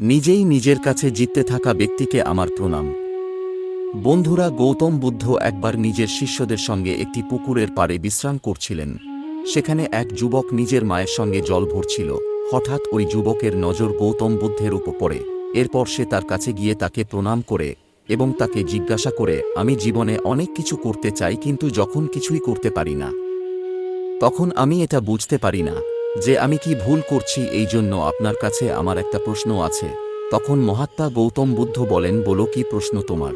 নিজেই নিজের কাছে জিততে থাকা ব্যক্তিকে আমার প্রণাম। বন্ধুরা, গৌতম বুদ্ধ একবার নিজের শিষ্যদের সঙ্গে একটি পুকুরের পাড়ে বিশ্রাম করছিলেন। সেখানে এক যুবক নিজের মায়ের সঙ্গে জল ভরছিল। হঠাৎ ওই যুবকের নজর গৌতম বুদ্ধের উপর পড়ে। এরপর সে তার কাছে গিয়ে তাকে প্রণাম করে এবং তাকে জিজ্ঞাসা করে, আমি জীবনে অনেক কিছু করতে চাই, কিন্তু যখন কিছুই করতে পারি না, তখন আমি এটা বুঝতে পারি না। যে আমি কি ভুল করছি এই জন্য আপনার কাছে আমার একটা প্রশ্ন আছে। তখন মহাত্মা গৌতম বুদ্ধ বলেন, বলো কি প্রশ্ন তোমার?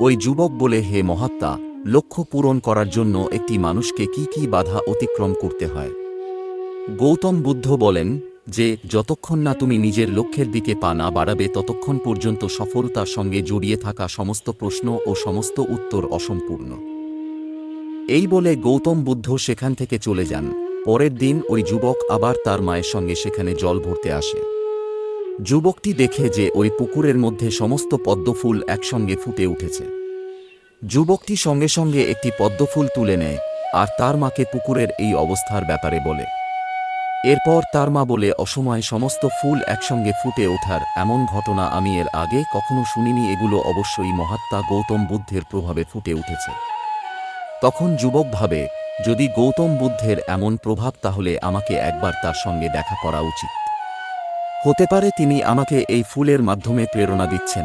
ওই যুবক বলে, হে মহাত্মা, লক্ষ্য পূরণ করার জন্য একটি মানুষকে কি কি বাধা অতিক্রম করতে হয়? গৌতম বুদ্ধ বলেন যে, যতক্ষণ না তুমি নিজের লক্ষ্যের দিকে পা না বাড়াবে, ততক্ষণ পর্যন্ত সফলতার সঙ্গে জড়িয়ে থাকা সমস্ত প্রশ্ন ও সমস্ত উত্তর অসম্পূর্ণ। এই বলে গৌতম বুদ্ধ সেখান থেকে চলে যান। পরের দিন ওই যুবক আবার তার মায়ের সঙ্গে সেখানে জল ভরতে আসে। যুবকটি দেখে যে ওই পুকুরের মধ্যে সমস্ত পদ্মফুল একসঙ্গে ফুটে উঠেছে। যুবকটি সঙ্গে সঙ্গে একটি পদ্মফুল তুলে নেয় আর তার মাকে পুকুরের এই অবস্থার ব্যাপারে বলে। এরপর তার মা বলে, অসময়ে সমস্ত ফুল একসঙ্গে ফুটে ওঠার এমন ঘটনা আমি এর আগে কখনো শুনিনি। এগুলো অবশ্যই মহাত্মা গৌতম বুদ্ধের প্রভাবে ফুটে উঠেছে। তখন যুবক ভাবে যদি গৌতম বুদ্ধের এমন প্রভাব, তাহলে আমাকে একবার তার সঙ্গে দেখা করা উচিত। হতে পারে তিনি আমাকে এই ফুলের মাধ্যমে প্রেরণা দিচ্ছেন।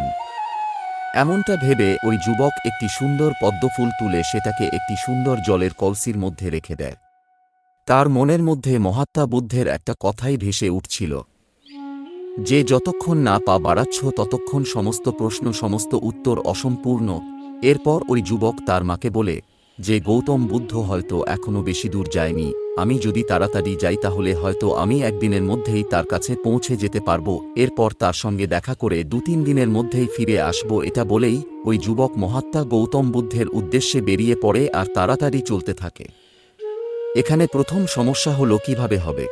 এমনটা ভেবে ওই যুবক একটি সুন্দর পদ্মফুল তুলে সেটাকে একটি সুন্দর জলের কলসির মধ্যে রেখে দেয়। তার মনের মধ্যে মহাত্মা বুদ্ধের একটা কথাই ভেসে উঠছিল। যে যতক্ষণ না পা বাড়াচ্ছ, ততক্ষণ সমস্ত প্রশ্ন, সমস্ত উত্তর অসম্পূর্ণ। এরপর ওই যুবক তার মাকে বলে যে গৌতম বুদ্ধ হয়তো এখনও বেশি দূর যায়নি, আমি যদি তাড়াতাড়ি যাই তাহলে হয়তো আমি একদিনের মধ্যেই তার কাছে পৌঁছে যেতে পারব, এরপর তার সঙ্গে দেখা করে দু তিন দিনের মধ্যেই ফিরে আসব এটা বলেই ওই যুবক মহাত্মা গৌতম বুদ্ধের উদ্দেশ্যে বেরিয়ে পড়ে আর তাড়াতাড়ি চলতে থাকে। এখানে প্রথম সমস্যা হলো কীভাবে হবে।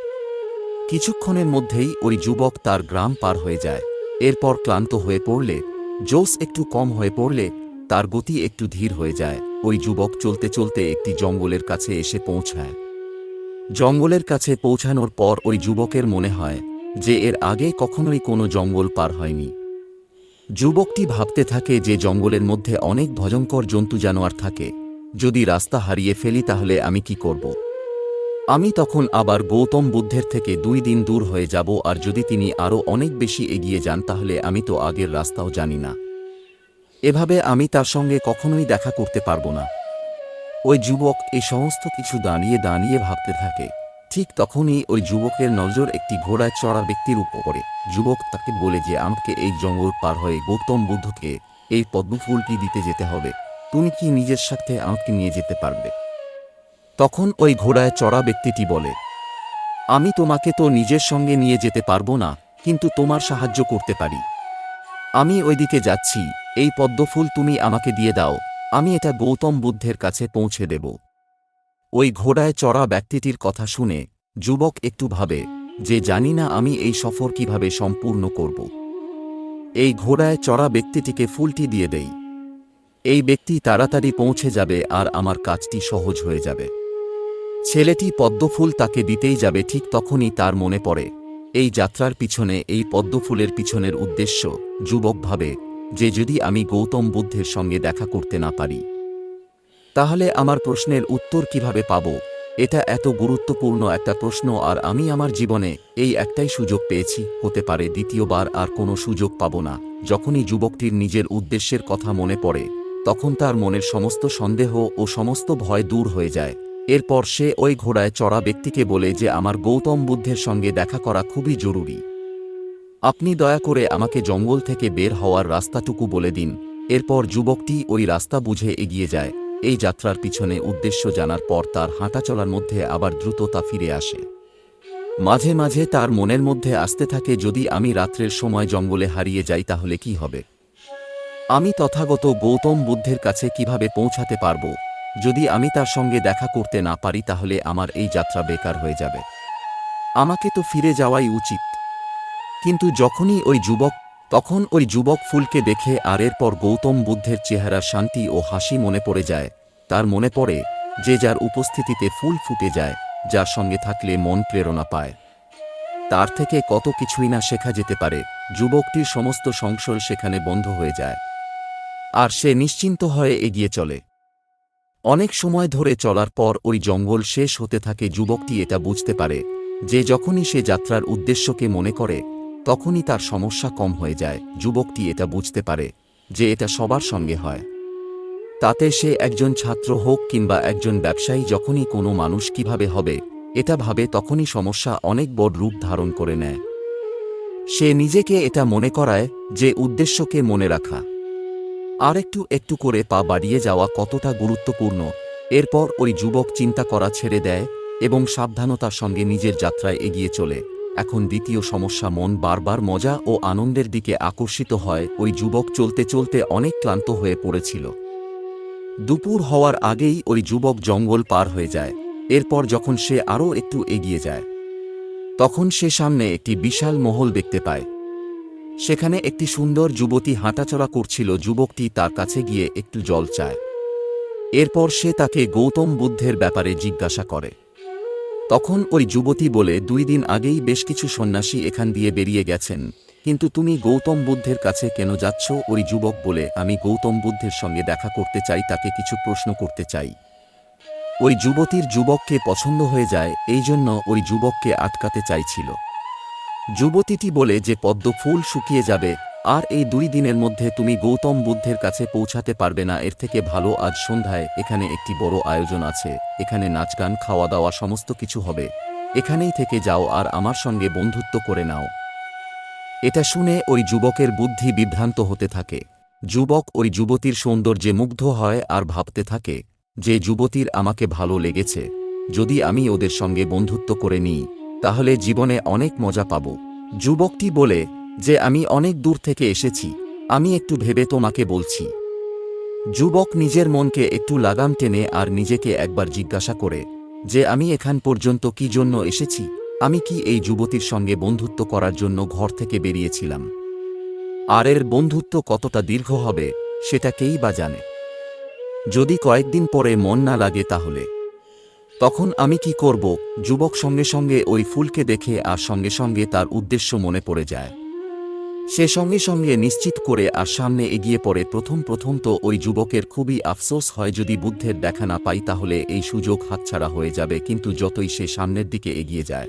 কিছুক্ষণের মধ্যেই ওই যুবক তার গ্রাম পার হয়ে যায়, এরপর ক্লান্ত হয়ে পড়লে জোস একটু কম হয়ে পড়লে, তার গতি একটু ধীর হয়ে যায় ওই যুবক চলতে চলতে একটি জঙ্গলের কাছে এসে পৌঁছায়। জঙ্গলের কাছে পৌঁছানোর পর ওই যুবকের মনে হয় যে এর আগে কখনোই কোনো জঙ্গল পার হয়নি। যুবকটি ভাবতে থাকে যে জঙ্গলের মধ্যে অনেক ভয়ঙ্কর জন্তু জানোয়ার থাকে। যদি রাস্তা হারিয়ে ফেলি তাহলে আমি কি করব? আমি তখন আবার গৌতম বুদ্ধের থেকে দুই দিন দূর হয়ে যাব আর যদি তিনি আরও অনেক বেশি এগিয়ে যান তাহলে আমি তো আগের রাস্তাও জানি না। এভাবে আমি তার সঙ্গে কখনোই দেখা করতে পারব না। ওই যুবক এই সমস্ত কিছু দাঁড়িয়ে দাঁড়িয়ে ভাবতে থাকে। ঠিক তখনই ওই যুবকের নজর একটি ঘোড়ায় চড়া ব্যক্তির উপরে। যুবক তাকে বলে যে, আমাকে এই জঙ্গল পার হয়ে গৌতম বুদ্ধকে এই পদ্মফুলটি দিতে যেতে হবে। তুমি কি নিজের সাথে আমাকে নিয়ে যেতে পারবে? তখন ওই ঘোড়ায় চড়া ব্যক্তিটি বলে, আমি তোমাকে তো নিজের সঙ্গে নিয়ে যেতে পারব না, কিন্তু তোমার সাহায্য করতে পারি। আমি ওইদিকে যাচ্ছি। এই পদ্মফুল তুমি আমাকে দিয়ে দাও, আমি এটা গৌতম বুদ্ধের কাছে পৌঁছে দেব। ওই ঘোড়ায় চড়া ব্যক্তিটির কথা শুনে যুবক একটু ভাবে, যে জানি না আমি এই সফর কীভাবে সম্পূর্ণ করব। এই ঘোড়ায় চড়া ব্যক্তিটিকে ফুলটি দিয়ে দেই। এই ব্যক্তি তাড়াতাড়ি পৌঁছে যাবে আর আমার কাজটি সহজ হয়ে যাবে। ছেলেটি পদ্মফুল তাকে দিতেই যাবে ঠিক তখনই তার মনে পড়ে। এই যাত্রার পিছনে, এই পদ্মফুলের পিছনের উদ্দেশ্য, যুবক ভাবে যে যদি আমি গৌতম বুদ্ধের সঙ্গে দেখা করতে না পারি, তাহলে আমার প্রশ্নের উত্তর কীভাবে পাব? এটা এত গুরুত্বপূর্ণ একটা প্রশ্ন আর আমি আমার জীবনে এই একটাই সুযোগ পেয়েছি। হতে পারে দ্বিতীয়বার আর কোনো সুযোগ পাব না। যখনই যুবকটির নিজের উদ্দেশ্যের কথা মনে পড়ে, তখন তার মনের সমস্ত সন্দেহ ও সমস্ত ভয় দূর হয়ে যায়। এরপর সে ওই ঘোড়ায় চড়া ব্যক্তিকে বলে যে, আমার গৌতম বুদ্ধের সঙ্গে দেখা করা খুবই জরুরি। আপনি দয়া করে আমাকে জঙ্গল থেকে বের হওয়ার রাস্তাটুকু বলে দিন। এরপর যুবকটি ওই রাস্তা বুঝে এগিয়ে যায়। এই যাত্রার পিছনে উদ্দেশ্য জানার পর তার হাঁটা চলার মধ্যে আবার দ্রুততা ফিরে আসে। মাঝে মাঝে তার মনের মধ্যে আসতে থাকে, যদি আমি রাত্রের সময় জঙ্গলে হারিয়ে যাই তাহলে কি হবে? আমি তথাগত গৌতম বুদ্ধের কাছে কীভাবে পৌঁছাতে পারব? যদি আমি তার সঙ্গে দেখা করতে না পারি তাহলে আমার এই যাত্রা বেকার হয়ে যাবে। আমাকে তো ফিরে যাওয়াই উচিত। কিন্তু যখনই ওই যুবক, তখন ওই যুবক ফুলকে দেখে আর এরপর গৌতম বুদ্ধের চেহারা শান্তি ও হাসি মনে পড়ে যায়। তার মনে পড়ে যে যার উপস্থিতিতে ফুল ফুটে যায়, যার সঙ্গে থাকলে মন প্রেরণা পায়। তার থেকে কত কিছুই না শেখা যেতে পারে, যুবকটির সমস্ত সংশয় সেখানে বন্ধ হয়ে যায়। আর সে নিশ্চিন্ত হয়ে এগিয়ে চলে। অনেক সময় ধরে চলার পর ওই জঙ্গল শেষ হতে থাকে, যুবকটি এটা বুঝতে পারে যে যখনই সে যাত্রার উদ্দেশ্যকে মনে করে তখনই তার সমস্যা কম হয়ে যায়। যুবকটি এটা বুঝতে পারে যে এটা সবার সঙ্গে হয়। তাতে সে একজন ছাত্র হোক কিংবা একজন ব্যবসায়ী, যখনই কোনো মানুষ কীভাবে হবে, এটা ভাবে তখনই সমস্যা অনেক বড় রূপ ধারণ করে নেয়। সে নিজেকে এটা মনে করায় যে উদ্দেশ্যকে মনে রাখা। আর একটু একটু করে পা বাড়িয়ে যাওয়া কতটা গুরুত্বপূর্ণ। এরপর ওই যুবক চিন্তা করা ছেড়ে দেয় এবং সাবধানতার সঙ্গে নিজের যাত্রায় এগিয়ে চলে। এখন দ্বিতীয় সমস্যা মন বারবার মজা ও আনন্দের দিকে আকর্ষিত হয়, ওই যুবক চলতে চলতে অনেক ক্লান্ত হয়ে পড়েছিল। দুপুর হওয়ার আগেই ওই যুবক জঙ্গল পার হয়ে যায়, এরপর যখন সে আরও একটু এগিয়ে যায়, তখন সে সামনে একটি বিশাল মহল দেখতে পায়। সেখানে একটি সুন্দর যুবতী হাঁটাচলা করছিল, যুবকটি তার কাছে গিয়ে একটু জল চায়। এরপর সে তাকে গৌতম বুদ্ধের ব্যাপারে জিজ্ঞাসা করে। তখন ওই যুবতী বলে, দুই দিন আগেই বেশ কিছু সন্ন্যাসী এখান দিয়ে বেরিয়ে গেছেন। কিন্তু তুমি গৌতম বুদ্ধের কাছে কেন যাচ্ছ? ওই যুবক বলে, আমি গৌতম বুদ্ধের সঙ্গে দেখা করতে চাই, তাকে কিছু প্রশ্ন করতে চাই। ওই যুবতীর যুবককে পছন্দ হয়ে যায়, এই জন্য ওই যুবককে আটকাতে চাইছিল। যুবতীটি বলে, যে পদ্ম ফুল শুকিয়ে যাবে আর এই দুই দিনের মধ্যে তুমি গৌতম বুদ্ধের কাছে পৌঁছাতে পারবে না। এর থেকে ভালো আজ সন্ধ্যায় এখানে একটি বড় আয়োজন আছে। এখানে নাচ গান, খাওয়া দাওয়া সমস্ত কিছু হবে। এখানেই থেকে যাও আর আমার সঙ্গে বন্ধুত্ব করে নাও। এটা শুনে ওই যুবকের বুদ্ধি বিভ্রান্ত হতে থাকে। যুবক ওই যুবতীর সৌন্দর্যে মুগ্ধ হয় আর ভাবতে থাকে, যে যুবতীর আমাকে ভালো লেগেছে। যদি আমি ওদের সঙ্গে বন্ধুত্ব করে নিই, তাহলে জীবনে অনেক মজা পাব। যুবকটি বলে যে আমি অনেক দূর থেকে এসেছি, আমি একটু ভেবে তোমাকে বলছি। যুবক নিজের মনকে একটু লাগাম টেনে আর নিজেকে একবার জিজ্ঞাসা করে, যে আমি এখান পর্যন্ত কি জন্য এসেছি? আমি কি এই যুবতীর সঙ্গে বন্ধুত্ব করার জন্য ঘর থেকে বেরিয়েছিলাম? আর এর বন্ধুত্ব কতটা দীর্ঘ হবে, সেটা কেই বা জানে? যদি কয়েকদিন পরে মন না লাগে তাহলে। তখন আমি কি করব, যুবক সঙ্গে সঙ্গে ওই ফুলকে দেখে আর সঙ্গে সঙ্গে তার উদ্দেশ্য মনে পড়ে যায়। সে সঙ্গে সঙ্গে নিশ্চিত করে আর সামনে এগিয়ে পড়ে প্রথম প্রথম তো ওই যুবকের খুবই আফসোস হয় যদি বুদ্ধের দেখা না পাই তাহলে এই সুযোগ হাতছাড়া হয়ে যাবে কিন্তু যতই সে সামনের দিকে এগিয়ে যায়,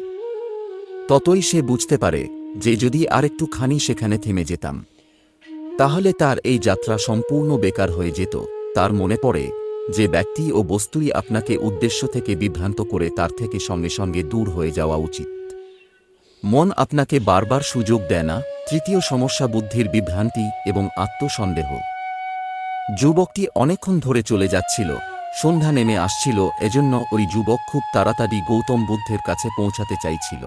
ততই সে বুঝতে পারে যে যদি আরেকটু খানি সেখানে থেমে যেতাম, তাহলে তার এই যাত্রা সম্পূর্ণ বেকার হয়ে যেত। তার মনে পড়ে যে ব্যক্তি ও বস্তুই আপনাকে উদ্দেশ্য থেকে বিভ্রান্ত করে তার থেকে সঙ্গে সঙ্গে দূর হয়ে যাওয়া উচিত। মন আপনাকে বারবার সুযোগ দেয় না তৃতীয় সমস্যা বুদ্ধির বিভ্রান্তি এবং আত্মসন্দেহ। যুবকটি অনেকক্ষণ ধরে চলে যাচ্ছিল, সন্ধ্যা নেমে আসছিল, এজন্য ওই যুবক খুব তাড়াতাড়ি গৌতম বুদ্ধের কাছে পৌঁছাতে চাইছিল।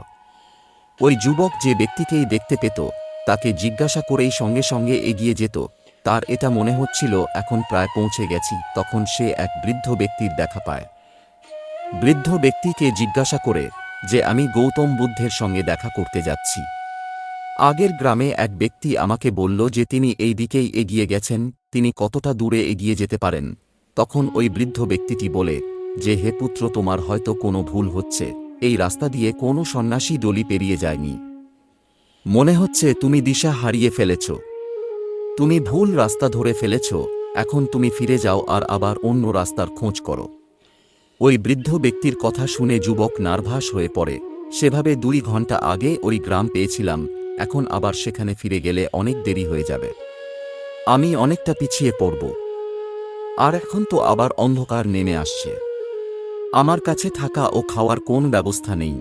ওই যুবক যে ব্যক্তিকেই দেখতে পেত, তাকে জিজ্ঞাসা করেই সঙ্গে সঙ্গে এগিয়ে যেত। তার এটা মনে হচ্ছিল, এখন প্রায় পৌঁছে গেছি, তখন সে এক বৃদ্ধ ব্যক্তির দেখা পায়। বৃদ্ধ ব্যক্তিকে জিজ্ঞাসা করে যে, আমি গৌতম বুদ্ধের সঙ্গে দেখা করতে যাচ্ছি। আগের গ্রামে এক ব্যক্তি আমাকে বলল যে তিনি এই দিকেই এগিয়ে গেছেন, তিনি কতটা দূরে এগিয়ে যেতে পারেন। তখন ওই বৃদ্ধ ব্যক্তিটি বলে, যে হে পুত্র, তোমার হয়তো কোনো ভুল হচ্ছে। এই রাস্তা দিয়ে কোনো সন্ন্যাসী ডলি পেরিয়ে যায়নি। মনে হচ্ছে তুমি দিশা হারিয়ে ফেলেছ। তুমি ভুল রাস্তা ধরে ফেলেছ, এখন তুমি ফিরে যাও আর আবার অন্য রাস্তার খোঁজ করো ওই বৃদ্ধ ব্যক্তির কথা শুনে যুবক নার্ভাস হয়ে পড়ে। সেভাবে দুই ঘণ্টা আগে ওই গ্রাম পেয়েছিলাম এখন আবার সেখানে ফিরে গেলে অনেক দেরি হয়ে যাবে। আমি অনেকটা পিছিয়ে পড়ব। আর এখন তো আবার অন্ধকার নেমে আসছে। আমার কাছে থাকা ও খাওয়ার কোন ব্যবস্থা নেই।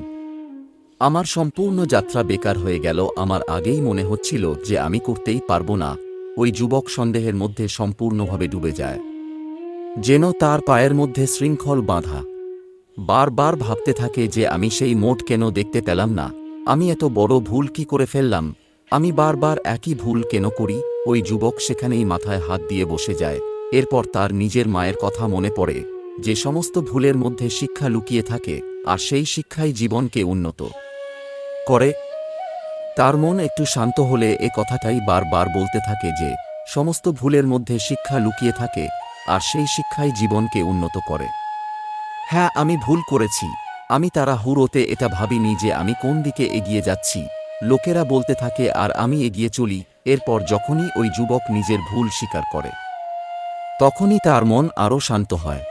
আমার সম্পূর্ণ যাত্রা বেকার হয়ে গেল। আমার আগেই মনে হচ্ছিল যে আমি করতেই পারব না। ওই যুবক সন্দেহের মধ্যে সম্পূর্ণভাবে ডুবে যায়। যেন তার পায়ের মধ্যে শৃঙ্খল বাঁধা। বারবার ভাবতে থাকে যে আমি সেই মোট কেন দেখতে পেলাম না। আমি এত বড় ভুল কি করে ফেললাম? আমি বারবার একই ভুল কেন করি? ওই যুবক সেখানেই মাথায় হাত দিয়ে বসে যায়। এরপর তার নিজের মায়ের কথা মনে পড়ে। যে সমস্ত ভুলের মধ্যে শিক্ষা লুকিয়ে থাকে, আর সেই শিক্ষাই জীবনকে উন্নত করে। তার মন একটু শান্ত হলে এ কথাটাই বারবার বলতে থাকে যে, সমস্ত ভুলের মধ্যে শিক্ষা লুকিয়ে থাকে, আর সেই শিক্ষাই জীবনকে উন্নত করে। হ্যাঁ আমি ভুল করেছি। আমি তারা হুড়োতে এটা ভাবিনি যে আমি কোন দিকে এগিয়ে যাচ্ছি। লোকেরা বলতে থাকে, আর আমি এগিয়ে চলি। এরপর যখনই ওই যুবক নিজের ভুল স্বীকার করে, তখনই তার মন আরও শান্ত হয়।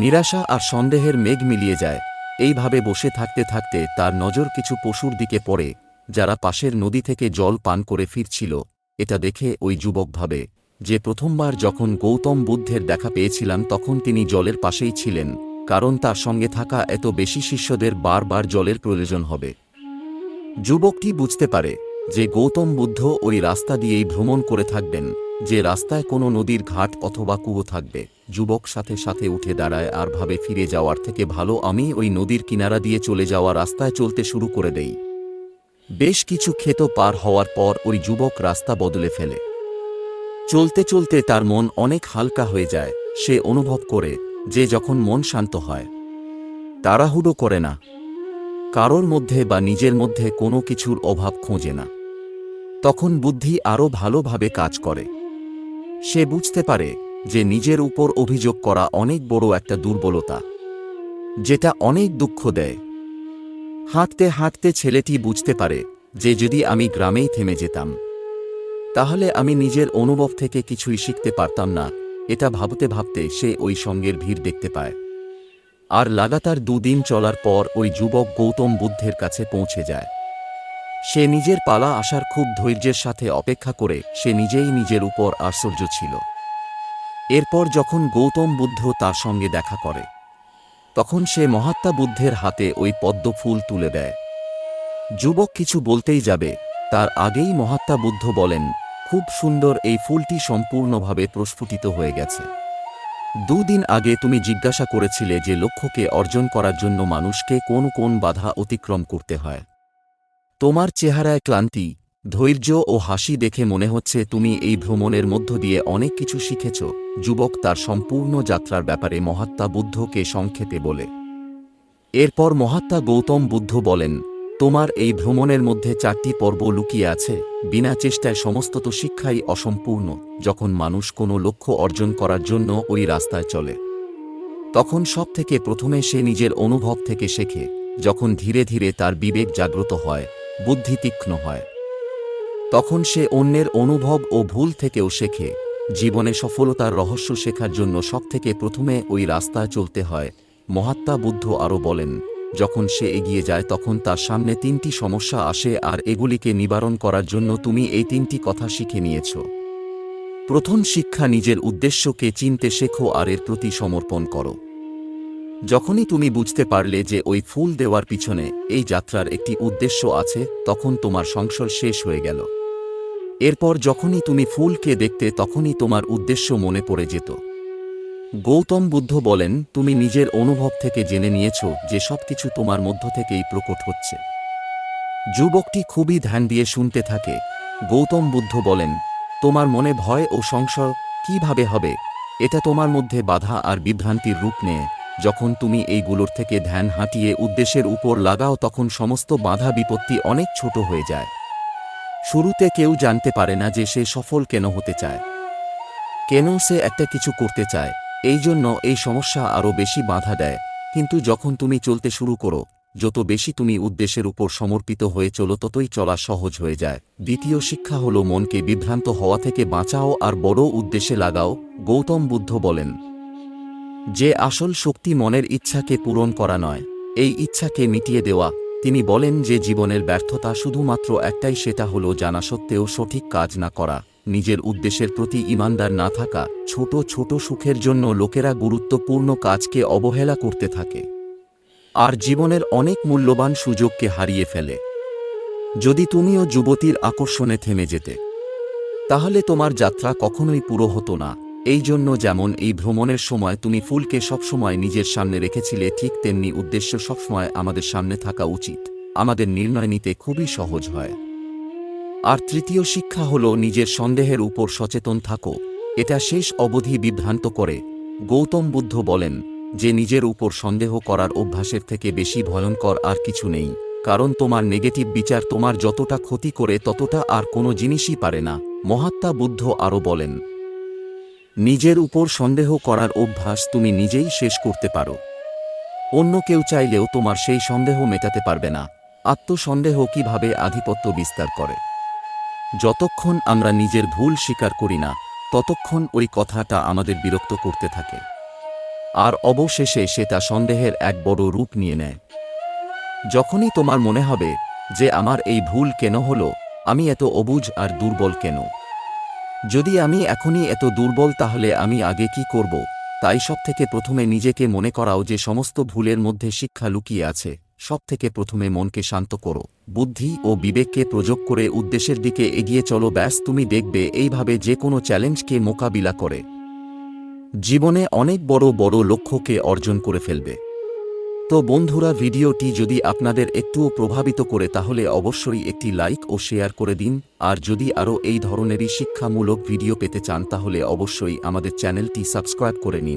নিরাশা আর সন্দেহের মেঘ মিলিয়ে যায়। এইভাবে বসে থাকতে থাকতে তার নজর কিছু পশুর দিকে পড়ে, যারা পাশের নদী থেকে জল পান করে ফিরছিল। এটা দেখে ওই যুবক ভাবে যে প্রথমবার যখন গৌতম বুদ্ধের দেখা পেয়েছিলাম, তখন তিনি জলের পাশেই ছিলেন। কারণ তার সঙ্গে থাকা এত বেশি শিষ্যদের বারবার জলের প্রয়োজন হবে। যুবকটি বুঝতে পারে যে গৌতম বুদ্ধ ওই রাস্তা দিয়েই ভ্রমণ করে থাকবেন, যে রাস্তায় কোনো নদীর ঘাট অথবা কুয়ো থাকবে। যুবক সাথে সাথে উঠে দাঁড়ায় আর ভাবে ফিরে যাওয়ার থেকে ভালো আমি ওই নদীর কিনারা দিয়ে চলে যাওয়া রাস্তায় চলতে শুরু করে দেই। বেশ কিছু ক্ষেত পার হওয়ার পর ওই যুবক রাস্তা বদলে ফেলে। চলতে চলতে তার মন অনেক হালকা হয়ে যায়। সে অনুভব করে যে যখন মন শান্ত হয়, তাড়াহুড়ো করে না। কারোর মধ্যে বা নিজের মধ্যে কোনো কিছুর অভাব খোঁজে না। তখন বুদ্ধি আরও ভালোভাবে কাজ করে। সে বুঝতে পারে যে নিজের উপর অভিযোগ করা অনেক বড় একটা দুর্বলতা, যেটা অনেক দুঃখ দেয়। হাঁটতে হাঁটতে ছেলেটি বুঝতে পারে যে যদি আমি গ্রামেই থেমে যেতাম, তাহলে আমি নিজের অনুভব থেকে কিছুই শিখতে পারতাম না। এটা ভাবতে ভাবতে সে ওই সঙ্গের ভিড় দেখতে পায়। আর লাগাতার দুদিন চলার পর ওই যুবক গৌতম বুদ্ধের কাছে পৌঁছে যায়। সে নিজের পালা আসার খুব ধৈর্যের সাথে অপেক্ষা করে সে নিজেই নিজের উপর আশ্চর্য ছিল। এরপর যখন গৌতম বুদ্ধ তার সঙ্গে দেখা করে, তখন সে মহাত্মা বুদ্ধের হাতে ওই পদ্ম ফুল তুলে দেয়। যুবক কিছু বলতেই যাবে, তার আগেই মহাত্মা বুদ্ধ বলেন খুব সুন্দর এই ফুলটি সম্পূর্ণভাবে প্রস্ফুটিত হয়ে গেছে। দুদিন আগে তুমি জিজ্ঞাসা করেছিলে যে লক্ষ্যকে অর্জন করার জন্য মানুষকে কোন কোন বাধা অতিক্রম করতে হয়। তোমার চেহারায় ক্লান্তি, ধৈর্য ও হাসি দেখে মনে হচ্ছে তুমি এই ভ্রমণের মধ্য দিয়ে অনেক কিছু শিখেছ, যুবক তার সম্পূর্ণ যাত্রার ব্যাপারে মহাত্মা বুদ্ধকে সংক্ষেপে বলে। এরপর মহাত্মা গৌতম বুদ্ধ বলেন তোমার এই ভ্রমণের মধ্যে চারটি পর্ব লুকিয়ে আছে, বিনা চেষ্টায় সমস্ত তো শিক্ষাই অসম্পূর্ণ, যখন মানুষ কোনো লক্ষ্য অর্জন করার জন্য ওই রাস্তায় চলে। তখন সব থেকে প্রথমে সে নিজের অনুভব থেকে শেখে, যখন ধীরে ধীরে তার বিবেক জাগ্রত হয়, বুদ্ধি তীক্ষ্ণ হয়। তখন সে অন্যের অনুভব ও ভুল থেকেও শেখে, জীবনে সফলতার রহস্য শেখার জন্য সব থেকে প্রথমে ওই রাস্তায় চলতে হয়, মহাত্মা বুদ্ধ আরও বলেন যখন সে এগিয়ে যায় তখন তার সামনে তিনটি সমস্যা আসে আর এগুলিকে নিবারণ করার জন্য তুমি এই তিনটি কথা শিখে নিয়েছ। প্রথম শিক্ষা নিজের উদ্দেশ্যকে চিনতে শেখো আর এর প্রতি সমর্পণ করো। যখনই তুমি বুঝতে পারলে যে ওই ফুল দেওয়ার পিছনে এই যাত্রার একটি উদ্দেশ্য আছে, তখন তোমার সংসার শেষ হয়ে গেল। এরপর যখনই তুমি ফুলকে দেখতে, তখনই তোমার উদ্দেশ্য মনে পড়ে যেত। গৌতম বুদ্ধ বলেন, তুমি নিজের অনুভব থেকে জেনে নিয়েছ যে সবকিছু তোমার মধ্য থেকেই প্রকট হচ্ছে। যুবকটি খুবই ধ্যান দিয়ে শুনতে থাকে। গৌতম বুদ্ধ বলেন, তোমার মনে ভয় ও সংশয় কীভাবে হবে? এটা তোমার মধ্যে বাধা আর বিভ্রান্তির রূপ নেয়। যখন তুমি এইগুলোর থেকে ধ্যান হাঁটিয়ে উদ্দেশ্যের উপর লাগাও, তখন সমস্ত বাধা বিপত্তি অনেক ছোট হয়ে যায়। শুরুতে কেউ জানতে পারে না যে সে সফল কেন হতে চায়। কেন সে একটা কিছু করতে চায়? এই জন্য এই সমস্যা আরও বেশি বাধা দেয়। কিন্তু যখন তুমি চলতে শুরু করো, যত বেশি তুমি উদ্দেশ্যের উপর সমর্পিত হয়ে চলো, ততই চলা সহজ হয়ে যায়। দ্বিতীয় শিক্ষা হল মনকে বিভ্রান্ত হওয়া থেকে বাঁচাও আর বড় উদ্দেশ্যে লাগাও, গৌতম বুদ্ধ বলেন। যে আসল শক্তি মনের ইচ্ছাকে পূরণ করা নয়, এই ইচ্ছাকে মিটিয়ে দেওয়া। তিনি বলেন যে জীবনের ব্যর্থতা শুধুমাত্র একটাই, সেটা হলো জানা সত্ত্বেও সঠিক কাজ না করা। নিজের উদ্দেশ্যের প্রতি ইমানদার না থাকা ছোট ছোট সুখের জন্য লোকেরা গুরুত্বপূর্ণ কাজকে অবহেলা করতে থাকে। আর জীবনের অনেক মূল্যবান সুযোগকে হারিয়ে ফেলে। যদি তুমিও যুবতীর আকর্ষণে থেমে যেতে, তাহলে তোমার যাত্রা কখনোই পুরো হতো না। এই জন্য যেমন এই ভ্রমণের সময় তুমি ফুলকে সবসময় নিজের সামনে রেখেছিলে, ঠিক তেমনি উদ্দেশ্য সবসময় আমাদের সামনে থাকা উচিত। আমাদের নির্ণয় নিতে খুবই সহজ হয়। আর তৃতীয় শিক্ষা হল নিজের সন্দেহের উপর সচেতন থাকো। এটা শেষ অবধি বিভ্রান্ত করে। গৌতম বুদ্ধ বলেন, যে নিজের উপর সন্দেহ করার অভ্যাসের থেকে বেশি ভয়ঙ্কর আর কিছু নেই। কারণ তোমার নেগেটিভ বিচার তোমার যতটা ক্ষতি করে ততটা আর কোনো জিনিসই পারে না। মহাত্মা বুদ্ধ আরও বলেন, নিজের উপর সন্দেহ করার অভ্যাস তুমি নিজেই শেষ করতে পারো। অন্য কেউ চাইলেও তোমার সেই সন্দেহ মেটাতে পারবে না। আত্মসন্দেহ কীভাবে আধিপত্য বিস্তার করে? যতক্ষণ আমরা নিজের ভুল স্বীকার করি না, ততক্ষণ ওই কথাটা আমাদের বিরক্ত করতে থাকে। আর অবশেষে সেটা সন্দেহের এক বড় রূপ নিয়ে নেয়। যখনই তোমার মনে হবে যে আমার এই ভুল কেন হলো, আমি এত অবুজ আর দুর্বল কেন? যদি আমি এখনই এত দুর্বল, তাহলে আমি আগে কি করব? তাই সব থেকে প্রথমে নিজেকে মনে করাও যে সমস্ত ভুলের মধ্যে শিক্ষা লুকিয়ে আছে। সব থেকে প্রথমে মনকে শান্ত করো, বুদ্ধি ও বিবেককে প্রযোগ করে উদ্দেশ্যের দিকে এগিয়ে চলো। ব্যাস, তুমি দেখবে এইভাবে যে কোনো চ্যালেঞ্জকে মোকাবিলা করে। জীবনে অনেক বড় বড় লক্ষ্যকে অর্জন করে ফেলবে। তো বন্ধুরা, ভিডিওটি যদি আপনাদের একটুও প্রভাবিত করে, তাহলে অবশ্যই একটি লাইক ও শেয়ার করে দিন। আর যদি আরও এই ধরনেরই শিক্ষামূলক ভিডিও পেতে চান, তাহলে অবশ্যই আমাদের চ্যানেলটি সাবস্ক্রাইব করে নিন।